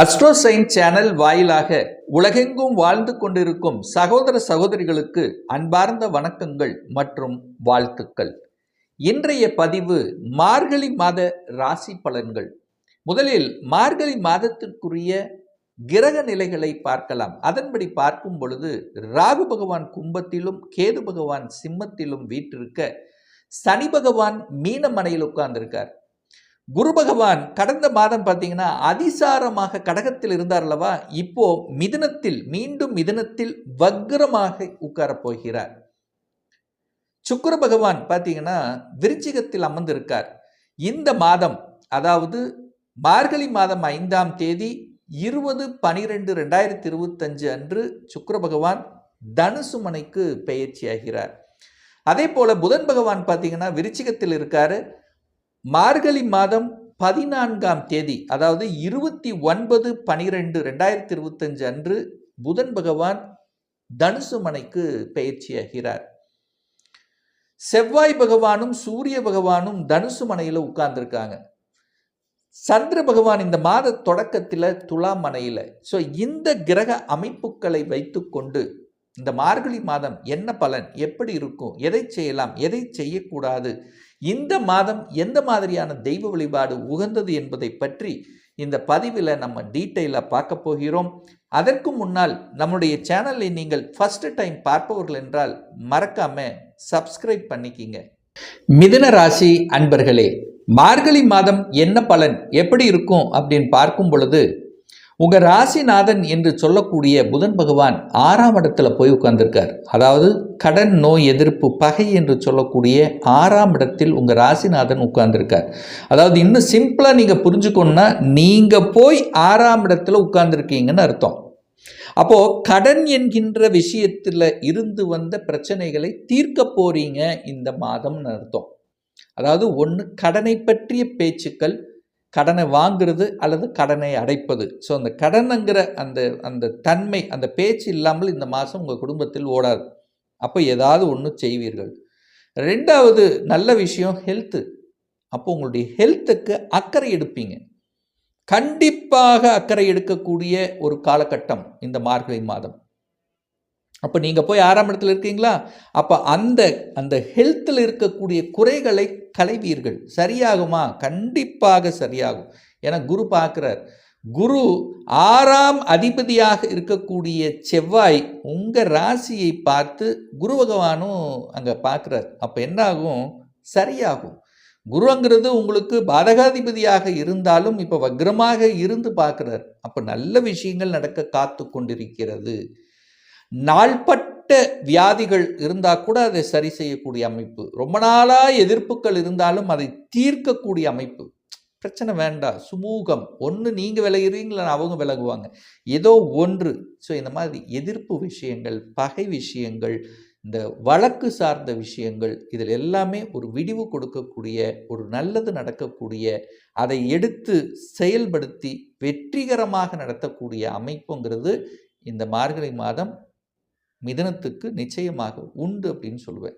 அஸ்ட்ரோசைன் channel வாயிலாக உலகெங்கும் வாழ்ந்து கொண்டிருக்கும் சகோதர சகோதரிகளுக்கு அன்பார்ந்த வணக்கங்கள் மற்றும் வாழ்த்துக்கள். இன்றைய பதிவு மார்கழி மாத ராசி பலன்கள். முதலில் மார்கழி மாதத்திற்குரிய கிரக நிலைகளை பார்க்கலாம். அதன்படி பார்க்கும் பொழுது ராகு பகவான் கும்பத்திலும் கேது பகவான் சிம்மத்திலும் வீற்றிருக்க சனி பகவான் மீனமனையில் உட்கார்ந்திருக்கார். குரு பகவான் கடந்த மாதம் பார்த்தீங்கன்னா அதிசாரமாக கடகத்தில் இருந்தார் அல்லவா? இப்போ மிதனத்தில் மீண்டும் மிதனத்தில் வக்ரமாக உட்காரப் போகிறார். சுக்கர பகவான் பார்த்தீங்கன்னா விருச்சிகத்தில் அமர்ந்திருக்கார். இந்த மாதம் அதாவது மார்கழி மாதம் ஐந்தாம் தேதி இருபது பனிரெண்டு ரெண்டாயிரத்தி இருபத்தஞ்சு அன்று சுக்கர பகவான் தனுசு மனைக்கு பெயர்ச்சியாகிறார். அதே போல புதன் பகவான் பார்த்தீங்கன்னா விருச்சிகத்தில் இருக்காரு. மார்கழி மாதம் பதினான்காம் தேதி அதாவது இருபத்தி ஒன்பது பனிரெண்டு ரெண்டாயிரத்தி இருபத்தஞ்சு அன்று புதன் பகவான் தனுசு மனைக்கு பயிற்சியாகிறார் செவ்வாய் பகவானும் சூரிய பகவானும் தனுசு மனையில் உட்கார்ந்துருக்காங்க. சந்திர பகவான் இந்த மாத தொடக்கத்தில் துலா மனையில். ஸோ இந்த கிரக அமைப்புகளை வைத்துக்கொண்டு இந்த மார்கழி மாதம் என்ன பலன் எப்படி இருக்கும் எதை செய்யலாம் எதை செய்யக்கூடாது இந்த மாதம் எந்த மாதிரியான தெய்வ வழிபாடு உகந்தது என்பதை பற்றி இந்த பதிவில் நம்ம டீட்டெயிலாக பார்க்க போகிறோம். அதற்கு முன்னால் நம்முடைய சேனலை நீங்கள் ஃபஸ்ட்டு டைம் பார்ப்பவர்கள் என்றால் மறக்காம சப்ஸ்கிரைப் பண்ணிக்கிங்க. மிதுன ராசி அன்பர்களே மார்கழி மாதம் என்ன பலன் எப்படி இருக்கும் அப்படின்னு பார்க்கும் பொழுது உங்கள் ராசிநாதன் என்று சொல்லக்கூடிய புதன் பகவான் ஆறாம் இடத்துல போய் உட்கார்ந்துருக்கார். அதாவது கடன் நோய் எதிர்ப்பு பகை என்று சொல்லக்கூடிய ஆறாம் இடத்தில் உங்கள் ராசிநாதன் உட்கார்ந்துருக்கார். அதாவது இன்னும் சிம்பிளாக நீங்கள் புரிஞ்சுக்கணுன்னா நீங்கள் போய் ஆறாம் இடத்துல உட்கார்ந்துருக்கீங்கன்னு அர்த்தம். அப்போது கடன் என்கின்ற விஷயத்தில் இருந்து வந்த பிரச்சனைகளை தீர்க்க போகிறீங்க இந்த மாதம்னு அர்த்தம். அதாவது ஒன்று கடனை பற்றிய பேச்சுக்கள் கடனை வாங்குறது அல்லது கடனை அடைப்பது. ஸோ அந்த கடனுங்கிற அந்த அந்த தன்மை அந்த பேச்சு இல்லாமல் இந்த மாதம் உங்கள் குடும்பத்தில் ஓடாது. அப்போ ஏதாவது ஒன்று செய்வீர்கள். ரெண்டாவது நல்ல விஷயம் ஹெல்த்து அப்போ உங்களுடைய ஹெல்த்துக்கு அக்கறை எடுப்பீங்க. கண்டிப்பாக அக்கறை எடுக்கக்கூடிய ஒரு காலகட்டம் இந்த மார்கழி மாதம். அப்போ நீங்கள் போய் ஆறாம் இடத்துல இருக்கீங்களா? அப்போ அந்த அந்த ஹெல்த்தில் இருக்கக்கூடிய குறைகளை களைவீர்கள். சரியாகுமா? கண்டிப்பாக சரியாகும். ஏன்னா குரு பார்க்குறார். குரு ஆறாம் அதிபதியாக இருக்கக்கூடிய செவ்வாய் உங்கள் ராசியை பார்த்து குரு பகவானும் அங்கே பார்க்குறார். அப்போ என்னாகும்? சரியாகும். குருங்கிறது உங்களுக்கு பாதகாதிபதியாக இருந்தாலும் இப்போ வக்ரமாக இருந்து பார்க்குறார். அப்போ நல்ல விஷயங்கள் நடக்க காத்து கொண்டிருக்கிறது. நாள்பட்ட வியாதிகள் இருந்தால் கூட அதை சரி செய்யக்கூடிய அமைப்பு. ரொம்ப நாளாக எதிர்ப்புகள் இருந்தாலும் அதை தீர்க்கக்கூடிய அமைப்பு. பிரச்சனை வேண்டாம். சுமூகம். ஒன்று நீங்கள் விலகிறீங்களா? அவங்க விலகுவாங்க. ஏதோ ஒன்று. ஸோ இந்த மாதிரி எதிர்ப்பு விஷயங்கள் பகை விஷயங்கள் இந்த வழக்கு சார்ந்த விஷயங்கள் இதில் எல்லாமே ஒரு விடிவு கொடுக்கக்கூடிய ஒரு நல்லது நடக்கக்கூடிய அதை எடுத்து செயல்படுத்தி வெற்றிகரமாக நடத்தக்கூடிய அமைப்புங்கிறது இந்த மார்கழி மாதம் மிதனத்துக்கு நிச்சயமாக உண்டு அப்படின்னு சொல்லுவேன்.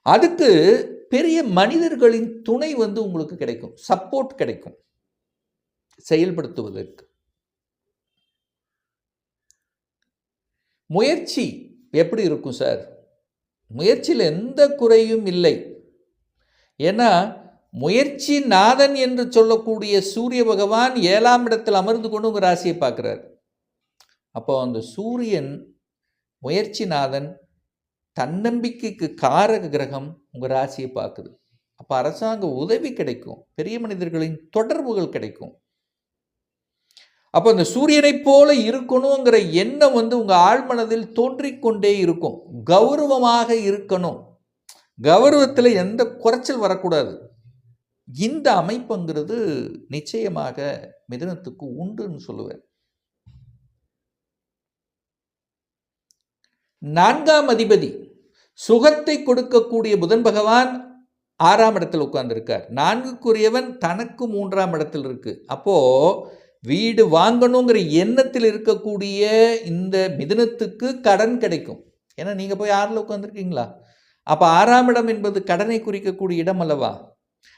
அதுக்கு பெரிய மனிதர்களின் துணை வந்து உங்களுக்கு கிடைக்கும். சப்போர்ட் கிடைக்கும். செயல்படுத்துவதற்கு. முயற்சி எப்படி இருக்கும் சார்? முயற்சியில் எந்த குறையும் இல்லை. ஏன்னா முயற்சி நாதன் என்று சொல்லக்கூடிய சூரிய பகவான் ஏழாம் இடத்தில் அமர்ந்து கொண்டு உங்கள் ராசியை பார்க்குறார். அப்போ அந்த சூரியன் முயற்சிநாதன் தன்னம்பிக்கைக்கு காரக கிரகம் உங்கள் ராசியை பார்க்குது. அப்போ அரசாங்க உதவி கிடைக்கும். பெரிய மனிதர்களின் தொடர்புகள் கிடைக்கும். அப்போ இந்த சூரியனைப் போல இருக்கணுங்கிற எண்ணம் வந்து உங்கள் ஆழ்மனதில் தோன்றிக்கொண்டே இருக்கும். கௌரவமாக இருக்கணும். கௌரவத்தில் எந்த குறைச்சல் வரக்கூடாது. இந்த அமைப்புங்கிறது நிச்சயமாக மிதனத்துக்கு உண்டுன்னு சொல்லுவேன். நான்காம் அதிபதி. சுகத்தை கொடுக்கக்கூடிய புதன் பகவான் ஆறாம் இடத்தில் உட்கார்ந்துருக்கார். நான்குக்குரியவன் தனக்கு மூன்றாம் இடத்தில் இருக்கு. அப்போ வீடு வாங்கணுங்கிற எண்ணத்தில் இருக்கக்கூடிய இந்த மிதனத்துக்கு கடன் கிடைக்கும். ஏன்னா நீங்கள் போய் ஆறில் உட்காந்துருக்கீங்களா அப்போ ஆறாம் இடம் என்பது கடனை குறிக்கக்கூடிய இடம் அல்லவா?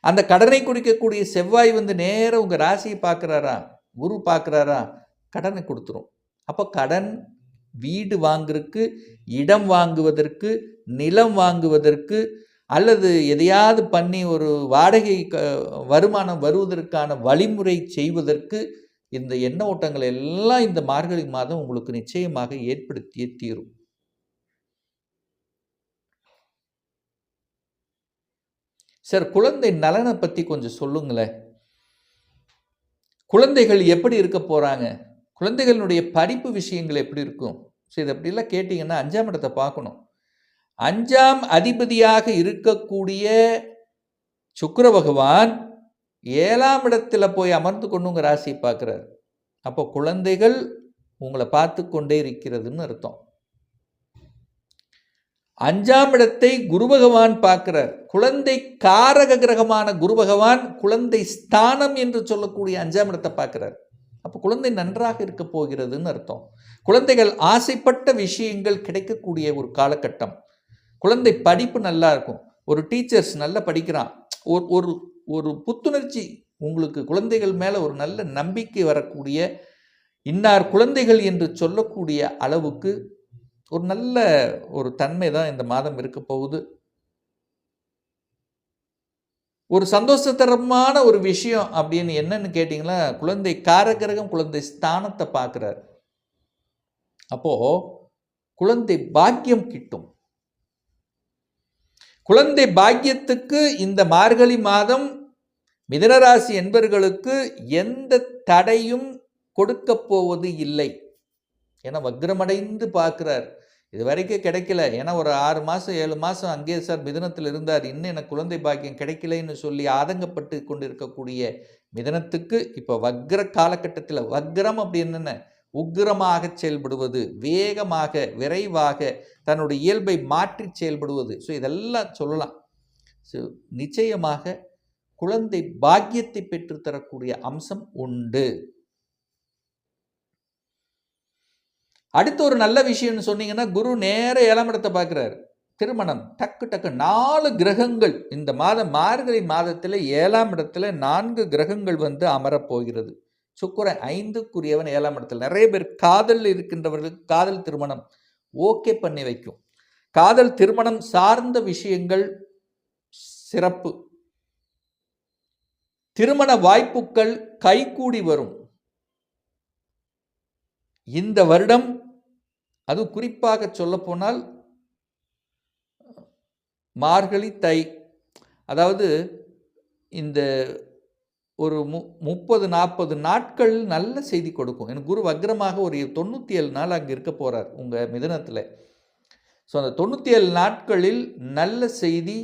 அந்த கடனை குறிக்கக்கூடிய செவ்வாய் வந்து நேராக உங்கள் ராசியை பார்க்குறாரா? குரு பார்க்குறாரா? கடனை கொடுத்துரும். அப்போ கடன் வீடு வாங்குறதுக்கு இடம் வாங்குவதற்கு நிலம் வாங்குவதற்கு அல்லது எதையாவது பண்ணி ஒரு வாடகை க வருமானம் வருவதற்கான வழிமுறை செய்வதற்கு இந்த எண்ண ஓட்டங்கள் எல்லாம் இந்த மார்கழி மாதம் உங்களுக்கு நிச்சயமாக ஏற்படுத்தியே தீரும். சார் குழந்தை நலனை பற்றி கொஞ்சம் சொல்லுங்களேன். குழந்தைகள் எப்படி இருக்க போகிறாங்க குழந்தைகளுடைய படிப்பு விஷயங்கள் எப்படி இருக்கும்? ஸோ இது அப்படிலாம் கேட்டிங்கன்னா அஞ்சாம் இடத்தை பார்க்கணும். அஞ்சாம் அதிபதியாக இருக்கக்கூடிய சுக்கர பகவான் ஏழாம் இடத்துல போய் அமர்ந்து கொண்டு உங்கள் ராசியை பார்க்குறாரு. அப்போ குழந்தைகள் உங்களை பார்த்து கொண்டே இருக்கிறதுன்னு அர்த்தம். அஞ்சாம் இடத்தை குரு பகவான் பார்க்கிறார். குழந்தை காரக கிரகமான குரு பகவான் குழந்தை ஸ்தானம் என்று சொல்லக்கூடிய அஞ்சாம் இடத்தை பார்க்கிறார். அப்போ குழந்தை நன்றாக இருக்க போகிறதுன்னு அர்த்தம். குழந்தைகள் ஆசைப்பட்ட விஷயங்கள் கிடைக்கக்கூடிய ஒரு காலகட்டம். குழந்தை படிப்பு நல்லா இருக்கும். ஒரு டீச்சர்ஸ் நல்லா படிக்கிறான். ஒரு ஒரு ஒரு புத்துணர்ச்சி உங்களுக்கு குழந்தைகள் மேலே ஒரு நல்ல நம்பிக்கை வரக்கூடிய இன்னார் குழந்தைகள் என்று சொல்லக்கூடிய அளவுக்கு ஒரு நல்ல ஒரு தன்மை தான் இந்த மாதம் இருக்க போகுது. ஒரு சந்தோஷத்தரமான ஒரு விஷயம் அப்படின்னு என்னன்னு கேட்டிங்களா? குழந்தை காரகிரகம் குழந்தை ஸ்தானத்தை பார்க்குறாரு. அப்போ குழந்தை பாக்கியம் கிட்டும். குழந்தை பாக்கியத்துக்கு இந்த மார்கழி மாதம் மிதனராசி என்பர்களுக்கு எந்த தடையும் கொடுக்க போவது இல்லை. என வக்ரமடைந்து பார்க்குறார். இது வரைக்கும் கிடைக்கல. ஏன்னா ஒரு ஆறு மாதம் ஏழு மாதம் அங்கே சார் மிதனத்தில் இருந்தார். இன்னும் எனக்கு குழந்தை பாக்கியம் கிடைக்கலைன்னு சொல்லி ஆதங்கப்பட்டு கொண்டு இருக்கக்கூடிய மிதனத்துக்கு இப்போ வக்ர காலகட்டத்தில் வக்ரம் அப்படி என்னென்ன? உக்கிரமாக செயல்படுவது வேகமாக விரைவாக தன்னுடைய இயல்பை மாற்றி செயல்படுவது. ஸோ இதெல்லாம் சொல்லலாம். ஸோ நிச்சயமாக குழந்தை பாக்கியத்தை பெற்றுத்தரக்கூடிய அம்சம் உண்டு. அடுத்து ஒரு நல்ல விஷயம்னு சொன்னீங்கன்னா குரு நேர ஏழாம் இடத்தை பார்க்குறாரு. திருமணம் டக்கு டக்கு நாலு கிரகங்கள். இந்த மாதம் மார்கழி மாதத்தில் ஏழாம் இடத்துல நான்கு கிரகங்கள் வந்து அமரப்போகிறது சுக்கரன் ஐந்துக்குரியவன் ஏழாம் இடத்துல. நிறைய பேர் காதல் இருக்கின்றவர்களுக்கு காதல் திருமணம் ஓகே பண்ணி வைக்கும். காதல் திருமணம் சார்ந்த விஷயங்கள் சிறப்பு. திருமண வாய்ப்புகள் கைகூடி வரும். இந்த வருடம் அது குறிப்பாக சொல்லப்போனால் மார்கழி தை. அதாவது இந்த ஒரு மு முப்பது நாற்பது நாட்கள் நல்ல செய்தி கொடுக்கும். எனக்கு குரு வக்ரமாக ஒரு தொண்ணூற்றி ஏழு நாள் அங்கே இருக்க போகிறார் உங்கள் மிதனத்தில். ஸோ அந்த தொண்ணூற்றி ஏழு நாட்களில் நல்ல செய்தி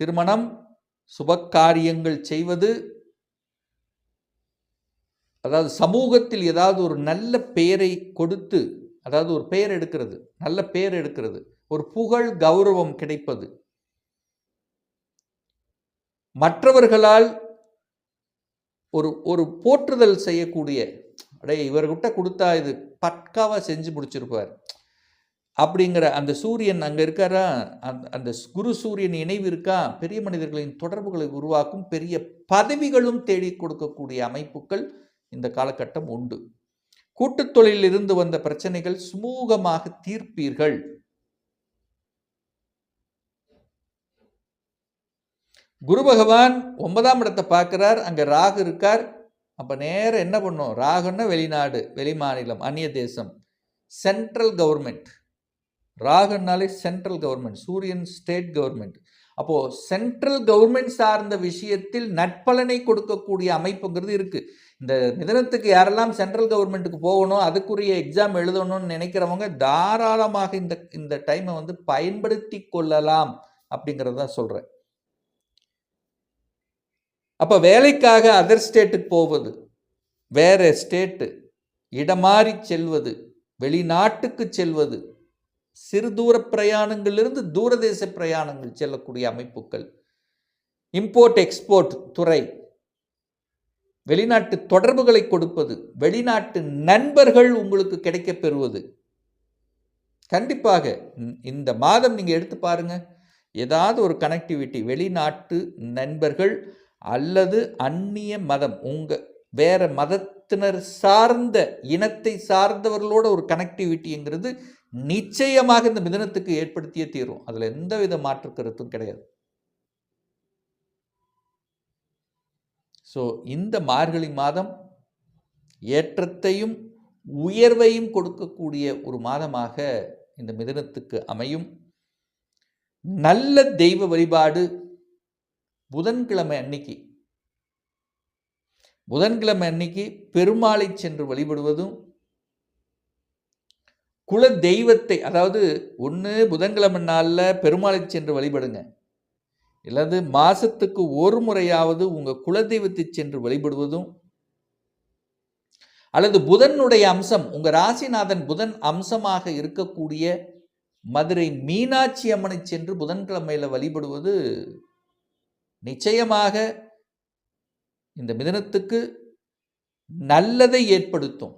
திருமணம் சுபக்காரியங்கள் செய்வது அதாவது சமூகத்தில் ஏதாவது ஒரு நல்ல பெயரை கொடுத்து அதாவது ஒரு பெயர் எடுக்கிறது நல்ல பெயர் எடுக்கிறது ஒரு புகழ் கௌரவம் கிடைப்பது. மற்றவர்களால் ஒரு ஒரு போற்றுதல் செய்யக்கூடிய அடே இவர்கிட்ட கொடுத்தா இது பட்காவாக செஞ்சு முடிச்சிருப்பார். அப்படிங்கிற அந்த சூரியன் அங்கே இருக்காரா? அந்த அந்த குரு சூரியன் இணைவு இருக்கா? பெரிய மனிதர்களின் தொடர்புகளை உருவாக்கும் பெரிய பதவிகளும் தேடி கொடுக்கக்கூடிய அமைப்புகள் இந்த காலகட்டம் உண்டு. கூட்டுத் தொழிலில் இருந்து வந்த பிரச்சனைகள் சுமூகமாக தீர்ப்பீர்கள். குரு பகவான் ஒன்பதாம் இடத்தை பார்க்கிறார் அங்கே ராகு இருக்கார். அப்போ நேரம் என்ன பண்ணும்? ராகுன்னா வெளிநாடு வெளிமாநிலம் அந்நிய தேசம். சென்ட்ரல் கவர்மெண்ட் ராகுனாலே சென்ட்ரல் கவர்மெண்ட் சூரியன் ஸ்டேட் கவர்மெண்ட் அப்போது சென்ட்ரல் கவர்மெண்ட் சார்ந்த விஷயத்தில் நட்பலனை கொடுக்கக்கூடிய அமைப்புங்கிறது இருக்குது இந்த மிதனத்துக்கு யாரெல்லாம் சென்ட்ரல் கவர்மெண்ட்டுக்கு போகணும் அதுக்குரிய எக்ஸாம் எழுதணும்னு நினைக்கிறவங்க தாராளமாக இந்த இந்த டைமை வந்து பயன்படுத்தி கொள்ளலாம் அப்படிங்கிறத சொல்கிறேன் அப்போ வேலைக்காக அதர் ஸ்டேட்டுக்கு போவது வேறு ஸ்டேட்டு இடமாறி செல்வது வெளிநாட்டுக்கு செல்வது சிறு தூர பிரயாணங்களிலிருந்து தூரதேச பிரயாணங்கள் செல்லக்கூடிய அமைப்புகள் இம்போர்ட் எக்ஸ்போர்ட் துறை வெளிநாட்டு தொடர்புகளை கொடுப்பது வெளிநாட்டு நண்பர்கள் உங்களுக்கு கிடைக்க பெறுவது. கண்டிப்பாக இந்த மாதம் நீங்கள் எடுத்து பாருங்கள் ஏதாவது ஒரு கனெக்டிவிட்டி வெளிநாட்டு நண்பர்கள் அல்லது அந்நிய மதம் உங்கள் வேறு மதத்தினர் சார்ந்த இனத்தை சார்ந்தவர்களோட ஒரு கனெக்டிவிட்டிங்கிறது நிச்சயமாக இந்த மிதனத்துக்கு ஏற்படுத்தியே தீரும். அதில் எந்த வித மாற்று கருத்தும் கிடையாது. ஸோ இந்த மார்கழி மாதம் ஏற்றத்தையும் உயர்வையும் கொடுக்கக்கூடிய ஒரு மாதமாக இந்த மிதனத்துக்கு அமையும். நல்ல தெய்வ வழிபாடு புதன்கிழமை அன்னைக்கு. புதன்கிழமை அன்னைக்கு பெருமாளை சென்று வழிபடுவதும் குல தெய்வத்தை அதாவது ஒன்று புதன்கிழமை நாளில் பெருமாளை சென்று வழிபடுங்க. இல்லது மாசத்துக்கு ஒரு முறையாவது உங்கள் குலதெய்வத்தை சென்று வழிபடுவதும் அல்லது புதனுடைய அம்சம் உங்கள் ராசிநாதன் புதன் அம்சமாக இருக்கக்கூடிய மதுரை மீனாட்சி அம்மனை சென்று புதன்கிழமையில் வழிபடுவது நிச்சயமாக இந்த மிதனத்துக்கு நல்லதை ஏற்படுத்தும்.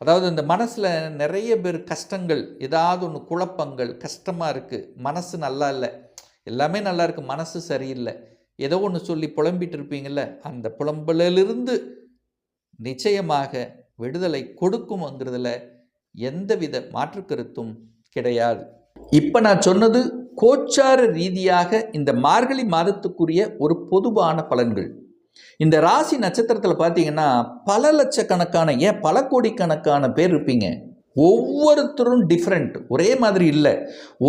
அதாவது இந்த மனசில் நிறைய பேர் கஷ்டங்கள் ஏதாவது ஒன்று குழப்பங்கள் கஷ்டமாக இருக்குது மனசு நல்லா இல்லை. எல்லாமே நல்லா இருக்குது மனசு சரியில்லை. ஏதோ ஒன்று சொல்லி புலம்பிட்டு இருப்பீங்கள்ல அந்த புலம்பலிலிருந்து நிச்சயமாக விடுதலை கொடுக்கும்ங்கிறதுல எந்தவித மாற்று கருத்தும் கிடையாது. இப்போ நான் சொன்னது கோச்சார ரீதியாக இந்த மார்கழி மாதத்துக்குரிய ஒரு பொதுவான பலன்கள். இந்த ராசி நட்சத்திரத்தில் பார்த்தீங்கன்னா பல லட்சக்கணக்கான ஏன் பல கோடிக்கணக்கான பேர் இருப்பீங்க. ஒவ்வொருத்தரும் டிஃப்ரெண்ட் ஒரே மாதிரி இல்லை.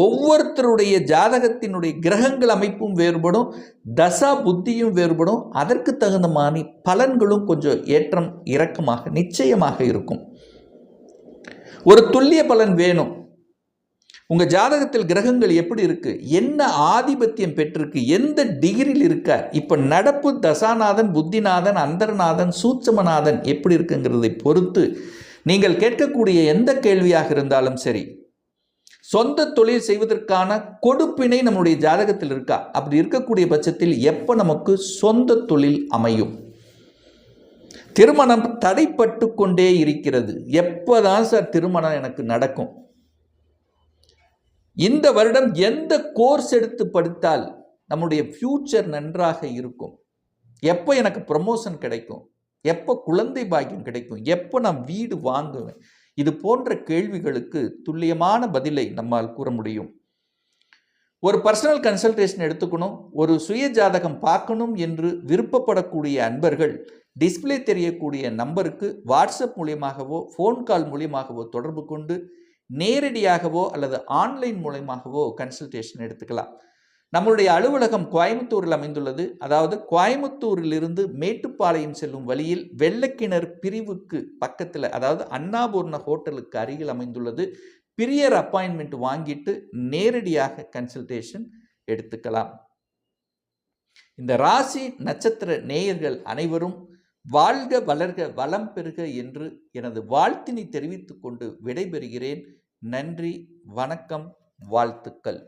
ஒவ்வொருத்தருடைய ஜாதகத்தினுடைய கிரகங்கள் அமைப்பும் வேறுபடும் தசா புத்தியும் வேறுபடும். அதற்கு தகுந்த மாதிரி பலன்களும் கொஞ்சம் ஏற்றம் இறக்கமாக நிச்சயமாக இருக்கும். ஒரு துல்லிய பலன் வேணும். உங்கள் ஜாதகத்தில் கிரகங்கள் எப்படி இருக்குது என்ன ஆதிபத்தியம் பெற்றிருக்கு? எந்த டிகிரியில் இருக்கார்? இப்போ நடப்பு தசாநாதன் புத்திநாதன் அந்தர்நாதன் சூட்சமநாதன் எப்படி இருக்குங்கிறதை பொறுத்து நீங்கள் கேட்கக்கூடிய எந்த கேள்வியாக இருந்தாலும் சரி சொந்த தொழில் செய்வதற்கான கொடுப்பினை நம்முடைய ஜாதகத்தில் இருக்கா? அப்படி இருக்கக்கூடிய பட்சத்தில் எப்போ நமக்கு சொந்த தொழில் அமையும்? திருமணம் தடைப்பட்டு கொண்டே இருக்கிறது. எப்போதான் சார் திருமணம் எனக்கு நடக்கும்? இந்த வருடம் எந்த கோர்ஸ் எடுத்து படித்தால் நம்முடைய ஃப்யூச்சர் நன்றாக இருக்கும்? எப்போ எனக்கு ப்ரமோஷன் கிடைக்கும்? எப்போ குழந்தை பாக்கியம் கிடைக்கும்? எப்போ நான் வீடு வாங்குவேன்? இது போன்ற கேள்விகளுக்கு துல்லியமான பதிலை நம்மால் கூற முடியும். ஒரு பர்சனல் கன்சல்டேஷன் எடுத்துக்கணும் ஒரு சுய ஜாதகம் பார்க்கணும் என்று விருப்பப்படக்கூடிய அன்பர்கள் டிஸ்பிளே தெரியக்கூடிய நம்பருக்கு வாட்ஸ்அப் மூலியமாகவோ ஃபோன் கால் மூலியமாகவோ தொடர்பு கொண்டு நேரடியாகவோ அல்லது ஆன்லைன் மூலயமாகவோ கன்சல்டேஷன் எடுத்துக்கலாம். நம்மளுடைய அலுவலகம் கோயம்புத்தூரில் அமைந்துள்ளது. அதாவது கோயம்புத்தூரிலிருந்து மேட்டுப்பாளையம் செல்லும் வழியில் வெள்ளக்கிணர் பிரிவுக்கு பக்கத்தில் அதாவது அன்னாபூர்ண ஹோட்டலுக்கு அருகில் அமைந்துள்ளது. பிரியர் அப்பாயின்மெண்ட் வாங்கிட்டு நேரடியாக கன்சல்டேஷன் எடுத்துக்கலாம். இந்த ராசி நட்சத்திர நேயர்கள் அனைவரும் வாழ்க வளர்க வளம் பெறுக என்று எனது வாழ்த்தினை தெரிவித்துக்கொண்டு விடைபெறுகிறேன். நன்றி வணக்கம் வாழ்த்துக்கள்.